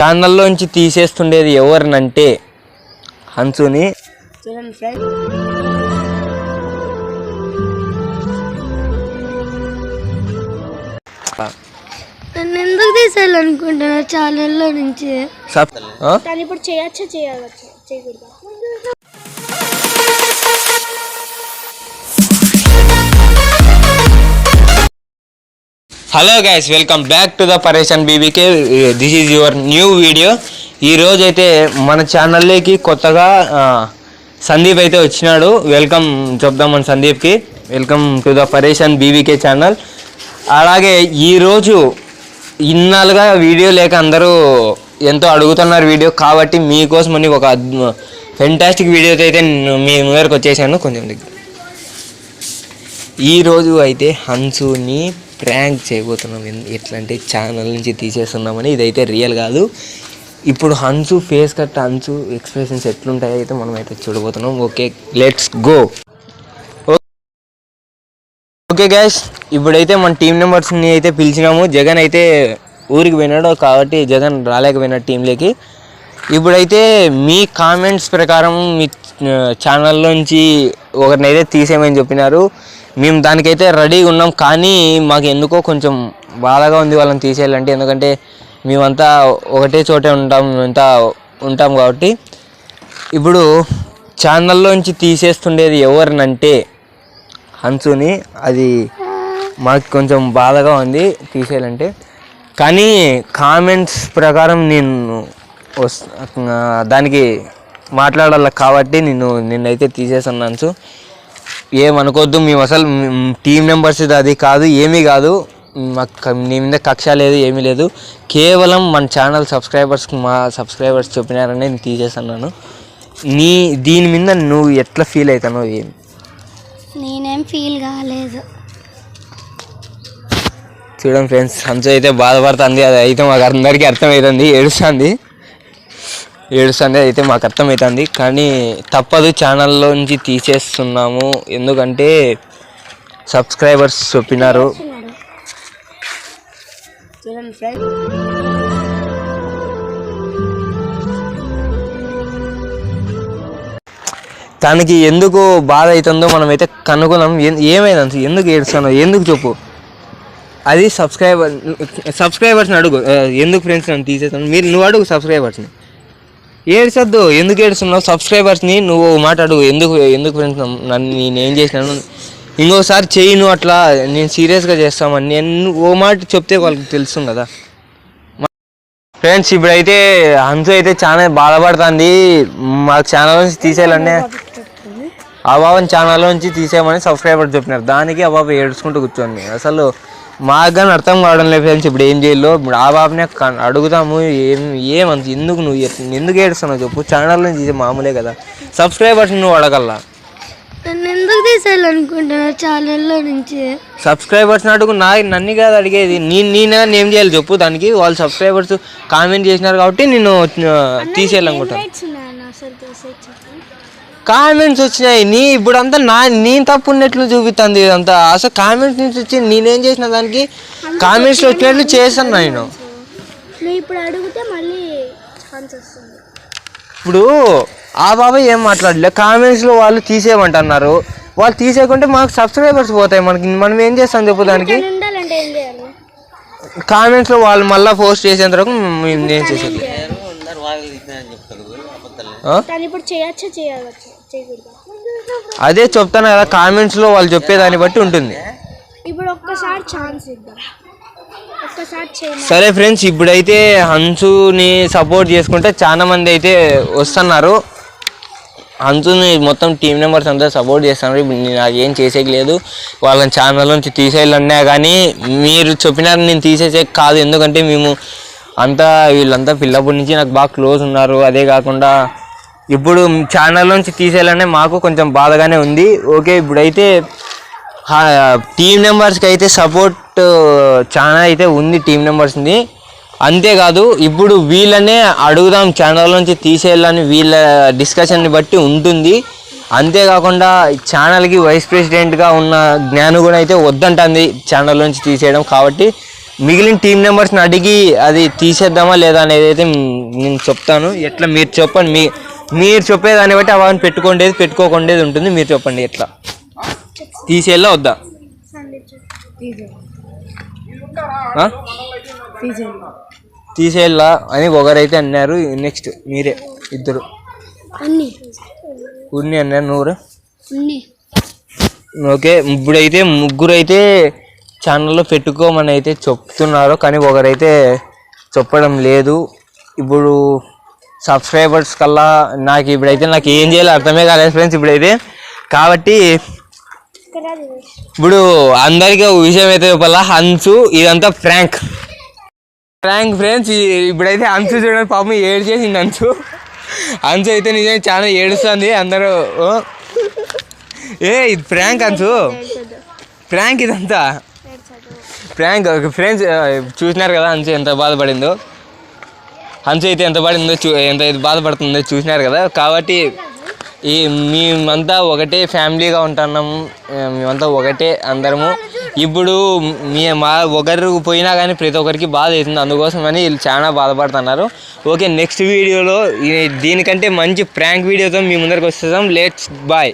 ఛానల్లోంచి తీసేస్తుండేది ఎవరినంటే హన్సుని. చూడండి ఫ్రెండ్ నన్ను ఎందుకు తీసేయాలనుకుంటున్నారు ఛానల్లో నుంచి? ఇప్పుడు చేయొచ్చా చేయవచ్చు? చేయకూడదా? Hello guys welcome back to the పరేషన్ BBK this is your new video ఈరోజైతే అయితే మన ఛానల్లోకి కొత్తగా సందీప్ అయితే వచ్చినాడు. వెల్కమ్ చెప్దాం మన సందీప్కి welcome to the Pareshan BBK channel అలాగే ఈరోజు ఇన్నాళ్ళుగా వీడియో లేక అందరూ ఎంతో అడుగుతున్నారు వీడియో కాబట్టి మీకోసం అని ఒక ఫెంటాస్టిక్ వీడియో అయితే మీ ముందరకు వచ్చేసాను. కొంచెం దగ్గర. ఈ రోజు అయితే హన్సుని ప్రాంక్ చేయబోతున్నాం. ఎట్లా అంటే ఛానల్ నుంచి తీసేస్తున్నామని ఇదైతే రియల్ కాదు. ఇప్పుడు Hansu face cut Hansu expressions ఎట్లుంటాయో అయితే మనం అయితే చూడబోతున్నాం. Okay let's go. Okay guys ఇప్పుడైతే మన టీం మెంబర్స్ని అయితే పిలిచినాము. జగన్ అయితే ఊరికి పోయినాడు కాబట్టి జగన్ రాలేకపోయినాడు టీంలోకి. ఇప్పుడైతే మీ కామెంట్స్ ప్రకారం మీ ఛానల్లోంచి ఒకరినైతే తీసేయమని చెప్పినారు. మేము దానికైతే రెడీగా ఉన్నాం. కానీ మాకు ఎందుకో కొంచెం బాధగా ఉంది వాళ్ళని తీసేయాలంటే. ఎందుకంటే మేమంతా ఒకటే చోటే ఉంటాం మేమంతా ఉంటాం కాబట్టి. ఇప్పుడు ఛానల్లోంచి తీసేస్తుండేది ఎవరినంటే హన్సుని. అది మాకు కొంచెం బాధగా ఉంది తీసేయాలంటే. కానీ కామెంట్స్ ప్రకారం నేను దానికి మాట్లాడాలి కాబట్టి నేను నిన్నైతే తీసేసాను హన్సు. ఏమనుకోవద్దు మేము అసలు టీం మెంబర్స్ అది కాదు ఏమీ కాదు. మాకు నీ మీద కక్ష లేదు ఏమీ లేదు. కేవలం మన ఛానల్ సబ్స్క్రైబర్స్ మా సబ్స్క్రైబర్స్ చెప్పినారని నేను తీసేస్తున్నాను. నీ దీని మీద నువ్వు ఎట్లా ఫీల్ అవుతానో ఏం? నేనేం ఫీల్ కాలేదు. చూడండి ఫ్రెండ్స్ హంస అయితే బాధపడుతుంది అది అయితే మాకు అందరికీ అర్థమవుతుంది ఏడుస్తుంది. ఏడుస్తుంది అయితే మాకు అర్థమవుతుంది కానీ తప్పదు ఛానల్లోంచి తీసేస్తున్నాము. ఎందుకంటే సబ్స్క్రైబర్స్ చెప్పినారు. తనకి ఎందుకు బాధ అవుతుందో మనమైతే కనుగొనాం ఏమైంది ఎందుకు ఏడుస్తానో ఎందుకు చెప్పు? అది సబ్స్క్రైబర్ సబ్స్క్రైబర్స్ని అడుగు. ఎందుకు ఫ్రెండ్స్ నన్ను తీసేస్తాను మీరు నువ్వు అడుగు సబ్స్క్రైబర్స్ని ఏడ్చొద్దు. ఎందుకు ఏడుస్తున్నావు? సబ్స్క్రైబర్స్ని నువ్వు మాట అడుగు. ఎందుకు ఎందుకు ఫ్రెండ్స్ నన్ను నేను ఏం చేసినాను? ఇంకోసారి చెయ్యి నువ్వు అట్లా. నేను సీరియస్గా చేస్తామని నేను ఓ మాట చెప్తే వాళ్ళకి తెలుస్తుంది కదా. ఫ్రెండ్స్ ఇప్పుడైతే హంసు అయితే చాలా బాధపడుతుంది. మాకు ఛానల్ నుంచి తీసేయాలంటే ఆ బాబుని ఛానల్ నుంచి తీసేయమని సబ్స్క్రైబర్ చెప్పినారు. దానికి ఆ బాబు ఏడుచుకుంటూ కూర్చోండి అసలు మాకు కానీ అర్థం కావడం లేదు ఫ్రెండ్స్. ఇప్పుడు ఏం చేయాలో? ఇప్పుడు ఆ బాబునే అడుగుతాము ఏం ఏమంత ఎందుకు నువ్వు ఎందుకు ఏడుస్తున్నావు చెప్పు. ఛానల్ నుంచి మామూలే కదా. సబ్స్క్రైబర్స్ నువ్వు అడగల్లా? నన్ను ఎందుకు తీసేయాలనుకుంటున్నారు ఛానల్లో నుంచి? సబ్స్క్రైబర్స్ అడుగు. నా నన్ను కాదు అడిగేది. నేను నేను ఏం చేయాలి చెప్పు దానికి. వాళ్ళు సబ్స్క్రైబర్స్ కామెంట్ చేసినారు కాబట్టి నేను తీసేయాలనుకుంటాను రైట్స్ ఉన్నాయన్న అసలు చేసే చెప్పు కామెంట్స్ వచ్చినాయి. నీ ఇప్పుడంతా నా నేను తప్పు ఉన్నట్లు చూపిస్తుంది ఇదంతా. అసలు కామెంట్స్ నుంచి వచ్చి నేనేం చేసిన దానికి కామెంట్స్ వచ్చినట్లు చేశాను నేను. ఇప్పుడు అడిగితే మళ్ళీ ఛాన్స్ వస్తుంది. ఇప్పుడు ఆ బాబాయ్ ఏం మాట్లాడలే. కామెంట్స్లో వాళ్ళు తీసేయమంటున్నారు. వాళ్ళు తీసేయకుంటే మాకు సబ్స్క్రైబర్స్ పోతాయి మనకి. మనం ఏం చేస్తాం చెప్పు దానికి? కానీ ఉండాలంటే ఏం చేయాలి? కామెంట్స్లో వాళ్ళు మళ్ళీ పోస్ట్ చేసేంత వరకు మేము ఏం చేసేది? ఇప్పుడు చేయొచ్చా చేయవచ్చు? అదే చెప్తాను కదా కామెంట్స్లో వాళ్ళు చెప్పేదాన్ని బట్టి ఉంటుంది. ఇప్పుడు ఒక్కసారి ఛాన్స్ ఇద్దాం సరే ఫ్రెండ్స్ ఇప్పుడైతే హన్సుని సపోర్ట్ చేసుకుంటే చాలా మంది అయితే వస్తున్నారు. హన్సుని మొత్తం టీం మెంబర్స్ అంతా సపోర్ట్ చేస్తున్నారు. ఇప్పుడు నేను నాకు ఏం చేసేకి లేదు వాళ్ళని ఛానల్ నుంచి తీసేయాలన్నా కానీ మీరు చెప్పినారు నేను తీసేసే కాదు. ఎందుకంటే మేము అంతా వీళ్ళంతా పిల్లప్పటి నుంచి నాకు బాగా క్లోజ్ ఉన్నారు. అదే కాకుండా ఇప్పుడు ఛానల్ నుంచి తీసేయాలనే మాకు కొంచెం బాధగానే ఉంది. ఓకే ఇప్పుడైతే టీం మెంబర్స్కి అయితే సపోర్ట్ చాలా అయితే ఉంది టీం మెంబర్స్ని అంతేకాదు ఇప్పుడు వీళ్ళనే అడుగుదాం ఛానల్ నుంచి తీసేయాలని వీళ్ళ డిస్కషన్ని బట్టి ఉంటుంది. అంతేకాకుండా ఛానల్కి వైస్ ప్రెసిడెంట్గా ఉన్న జ్ఞాను కూడా అయితే వద్దంటుంది ఛానల్ నుంచి తీసేయడం. కాబట్టి మిగిలిన టీం మెంబర్స్ని అడిగి అది తీసేద్దామా లేదా అనేది అయితే నేను చెప్తాను. ఎట్లా మీరు చెప్పండి మీ మీరు చెప్పేదాన్ని బట్టి అవన్నీ పెట్టుకోండేది పెట్టుకోకుండేది ఉంటుంది. మీరు చెప్పండి ఎట్లా? తీసేయాలా వద్దా? ఆ? తీసేయాలా అని ఒకరైతే అన్నారు. నెక్స్ట్ మీరే ఇద్దరు. ఉన్ని అన్నారు నూరు. అన్ని ఓకే ఇప్పుడైతే ముగ్గురు అయితే ఛానల్లో పెట్టుకోమని అయితే చెప్తున్నారు. కానీ ఒకరైతే చెప్పడం లేదు. ఇప్పుడు సబ్స్క్రైబర్స్ కల్లా నాకు ఇప్పుడైతే నాకు ఏం చేయాలో అర్థమే కాలేదు ఫ్రెండ్స్ ఇప్పుడైతే. కాబట్టి ఇప్పుడు అందరికీ ఒక విషయం అయితే చెప్పాలా? హన్సు ఇదంతా ఫ్రాంక్ ఫ్రాంక్ ఫ్రెండ్స్ ఇప్పుడైతే హన్సు చూడండి పాపం ఏడు చేసింది హన్సు. హన్సు అయితే నిజంగా చాలా ఏడుస్తుంది అందరూ ఓ. ఏ ఇది ఫ్రాంక్ హన్సు? ఫ్రాంక్ ఇదంతా? ఫ్రాంక్ ఫ్రెండ్స్ చూసినారు కదా హన్సు ఎంత బాధపడిందో? హంస అయితే ఎంత పడిందో చూ ఎంత బాధపడుతుందో చూసినారు కదా. కాబట్టి ఈ మేమంతా ఒకటే ఫ్యామిలీగా ఉంటున్నాము మేమంతా ఒకటే అందరము. ఇప్పుడు మీ మా ఒకరు పోయినా కానీ ప్రతి ఒక్కరికి బాధ అవుతుంది అందుకోసమని వీళ్ళు చాలా బాధపడుతున్నారు. ఓకే నెక్స్ట్ వీడియోలో దీనికంటే మంచి ప్రాంక్ వీడియోతో మీ ముందరికి వస్తాం. Let's bye.